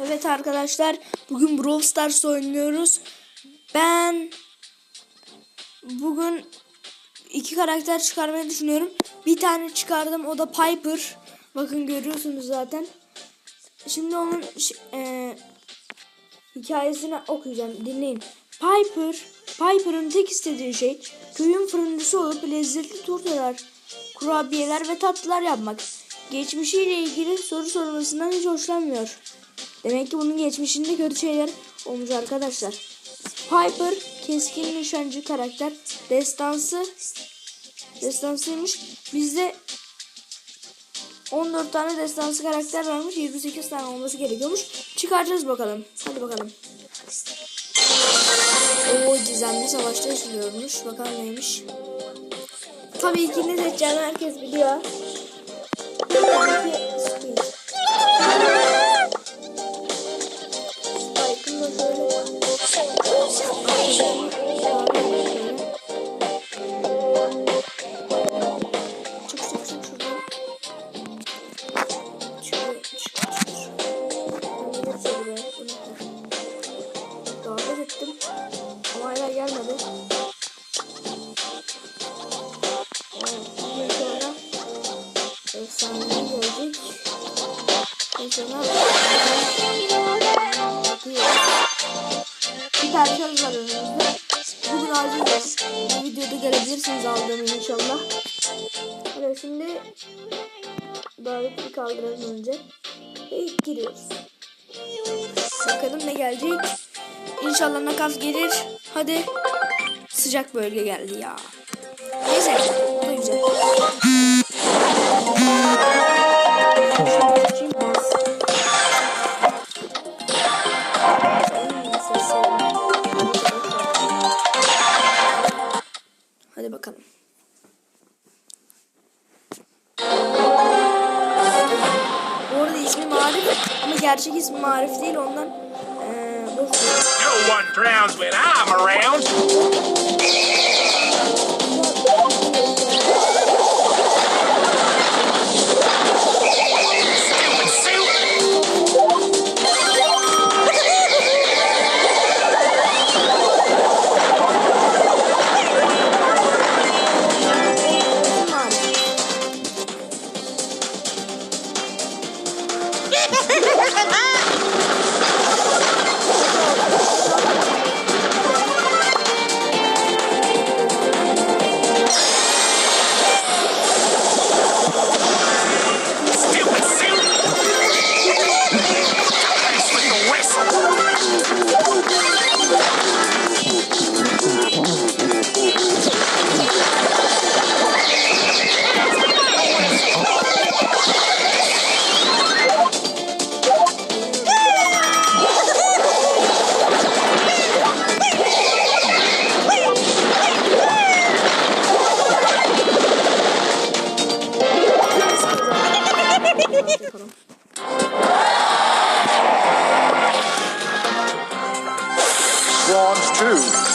Evet arkadaşlar bugün Brawl Stars oynuyoruz. Ben bugün iki karakter çıkarmayı düşünüyorum. Bir tane çıkardım o da Piper. Bakın görüyorsunuz zaten. Şimdi onun e, hikayesini okuyacağım. Dinleyin. Piper, Piper'ın tek istediği şey köyün fırıncısı olup lezzetli turtalar, kurabiyeler ve tatlılar yapmak. Geçmişiyle ilgili soru sorulmasından hiç hoşlanmıyor. Demek ki bunun geçmişinde kötü şeyler olmuş arkadaşlar. Piper keskin nişancı karakter. Destansı destansıymış. Bizde 14 tane destansı karakter varmış. 28 tane olması gerekiyormuş. Çıkaracağız bakalım. Hadi bakalım. O gizemli savaşta yaşıyormuş. Bakalım neymiş. Tabii ki ne seçeceğini herkes biliyor. Bir tane söz var alacağız. Videoda görebilirsiniz aldığımı inşallah. Evet şimdi daveti kaldıralım önce. Ve giriyoruz. Bakalım ne gelecek. İnşallah nakas gelir. Hadi. Sıcak bölge geldi ya. Neyse. Bu güzel. Gerçek ismi Marif değil ondan ver. No one drowns when I'm around. arms too.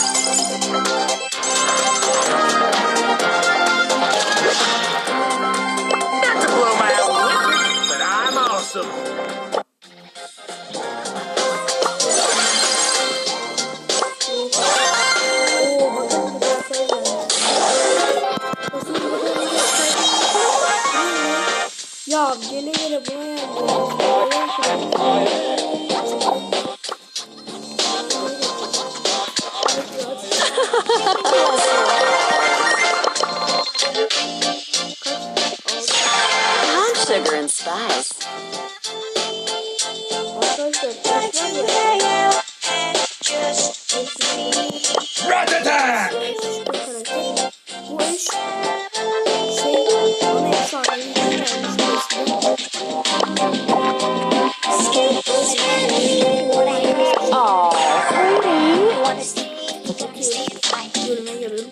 çıkarıyorum.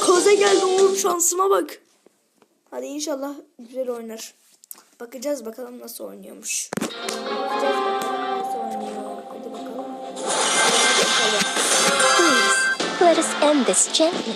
kaza geldi oğlum şansıma bak. Hadi inşallah güzel oynar. Bakacağız bakalım nasıl oynuyormuş. Bakacağız. this gently.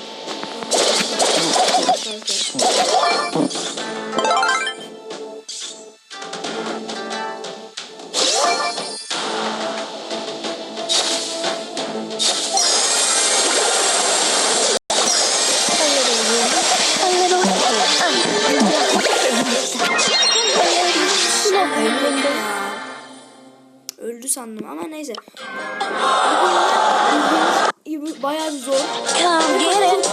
Bayağı bir zor. Come get it.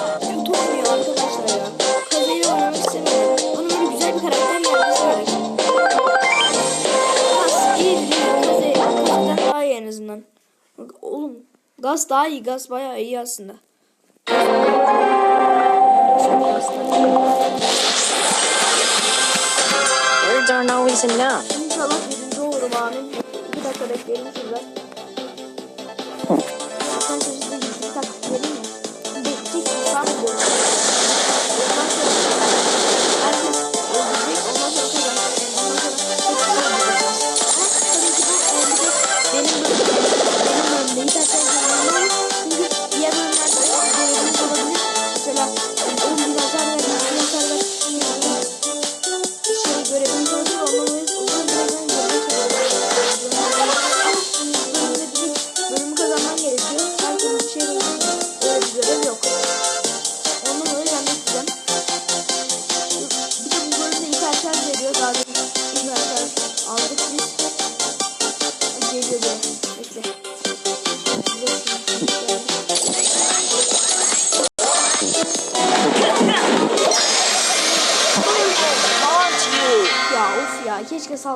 Arkadaşlar ya. Kazayı oynamak istemiyorum. Bana böyle güzel bir karakter gelmesi gerek. Gaz iyi Kazay, Kazay'dan daha iyi en azından. Oğlum Gaz daha iyi. Gaz bayağı iyi aslında. Words aren't always enough. İnşallah birinci olurum amin. Bir dakika bekleyelim şurada.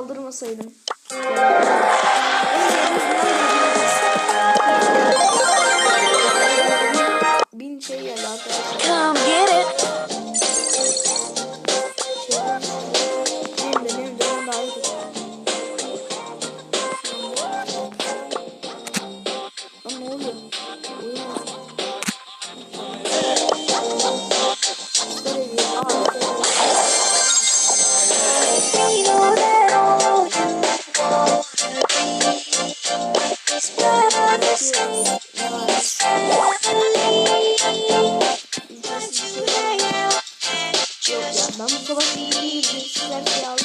saldırmasaydım. Bin şey geldi arkadaşlar. Mustafa Bey'in izleyiciler şey aldı.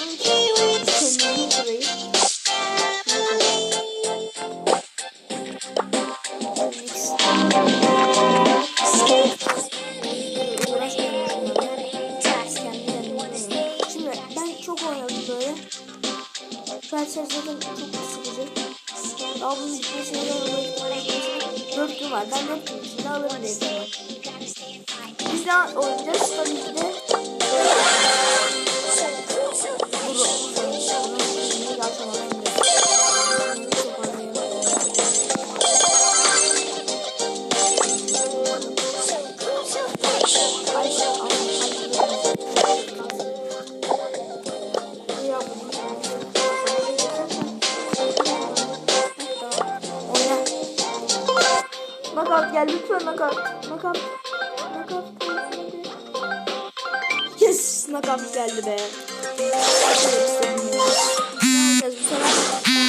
geldi be. Herkes bu sefer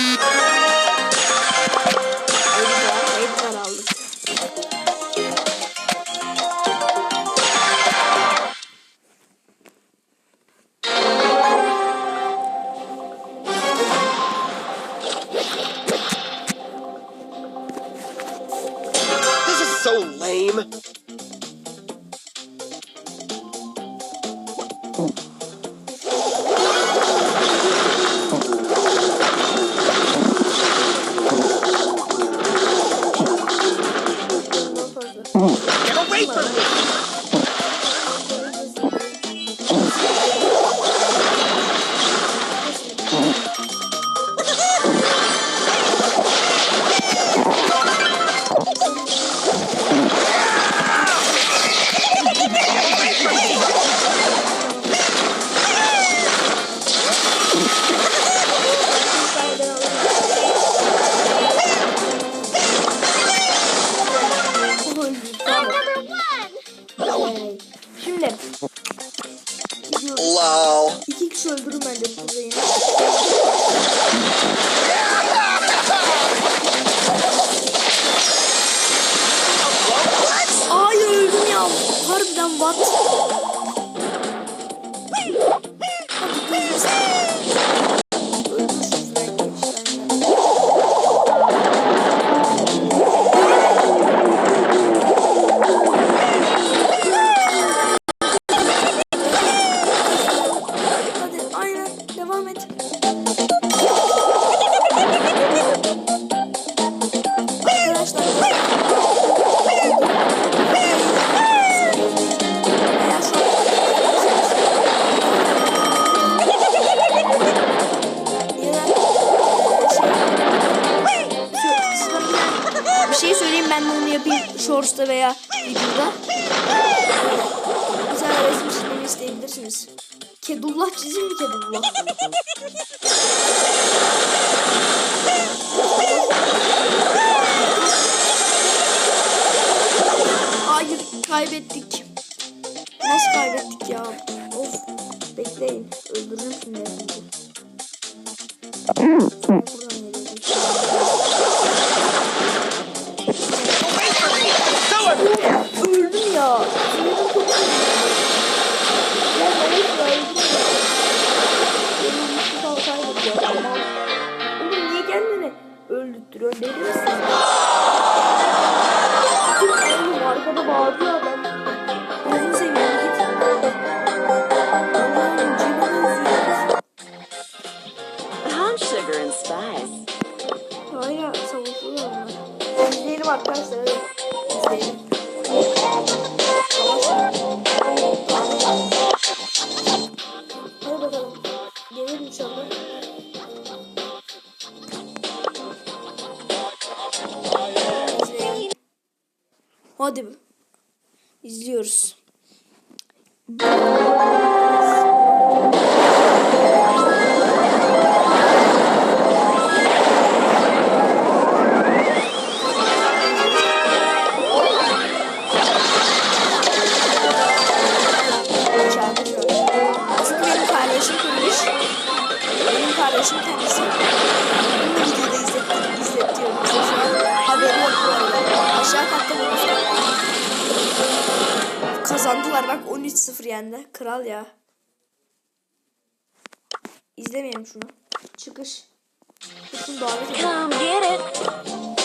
istiyorum ben onu yapayım shorts'ta veya videoda. Güzel resim çizmemi isteyebilirsiniz. Kedullah çizim mi Kedullah? Hayır kaybettik. Nasıl kaybettik ya? Of bekleyin öldürürüm şimdi. Burada Hadi bakalım. Gelir inşallah. İzleyelim. Hadi. İzliyoruz. 3-0 yendi. Kral ya. İzlemeyelim şunu. Çıkış. Bütün davet edelim.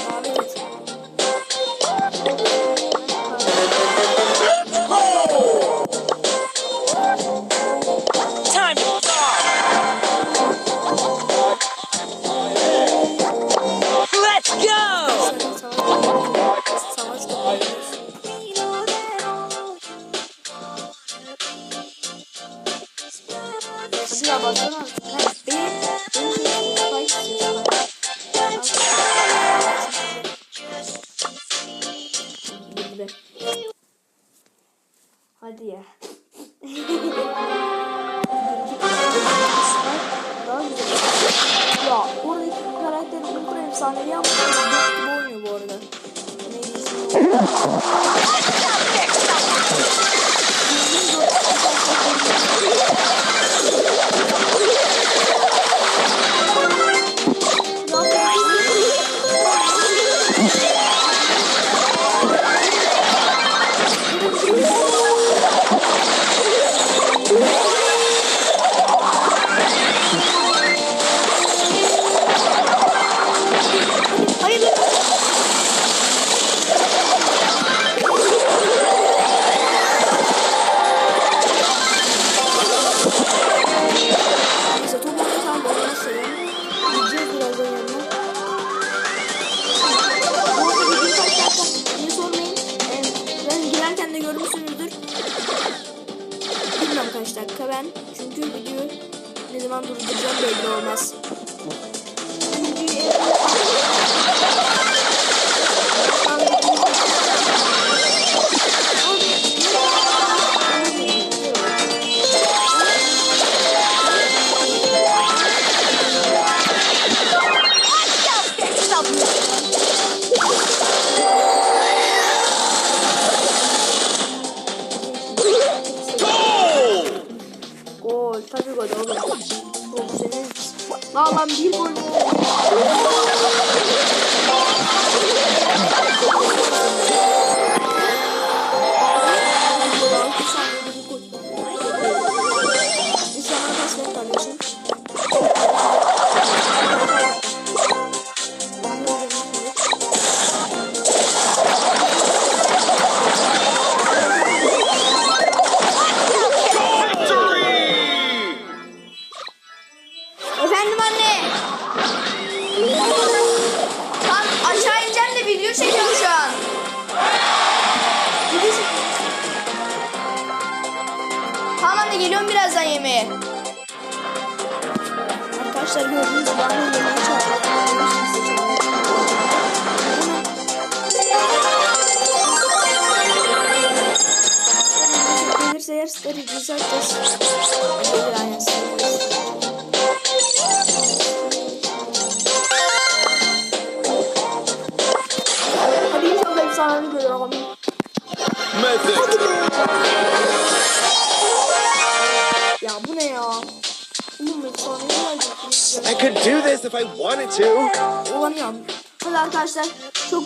Hadi ya. ya oradaki karakter ultra efsanevi ama oynuyor bu arada. Neyse. 15 dakika ben. Çünkü video ne zaman durduracağım belli olmaz. Golü oğlum. Profesyonel. Lan lan bir gol Geliyorum birazdan yemeğe. Arkadaşlar gördüğünüz gibi annem yemeğe çağırdı. Gelirse yer starı düzelteceğiz. Gelir if I wanted to. Olamıyorum. Hadi arkadaşlar çok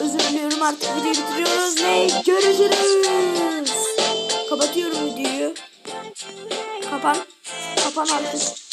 özür diliyorum artık videoyu bitiriyoruz ve görüşürüz. Kapatıyorum videoyu. Kapan. Kapan artık.